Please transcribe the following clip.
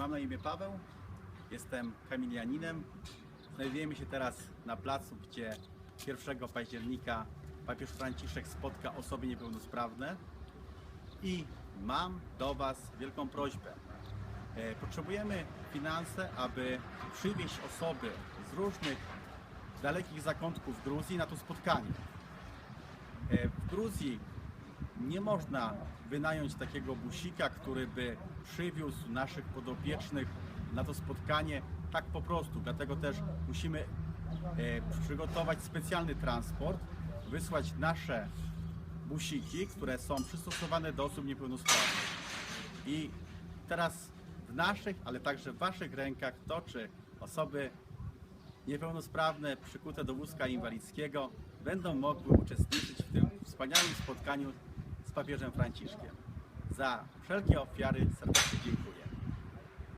Mam na imię Paweł, jestem kamilianinem. Znajdujemy się teraz na placu, gdzie 1 października papież Franciszek spotka osoby niepełnosprawne i mam do Was wielką prośbę. E, Potrzebujemy finanse, aby przywieźć osoby z różnych dalekich zakątków Gruzji na to spotkanie. E, W Gruzji nie można wynająć takiego busika, który by przywiózł naszych podopiecznych na to spotkanie tak po prostu. Dlatego też musimy e, przygotować specjalny transport, wysłać nasze busiki, które są przystosowane do osób niepełnosprawnych. I teraz w naszych, ale także w Waszych rękach to, czy osoby niepełnosprawne przykute do wózka inwalidzkiego będą mogły uczestniczyć w tym wspaniałym spotkaniu z papieżem Franciszkiem. Za wszelkie ofiary serdecznie dziękuję.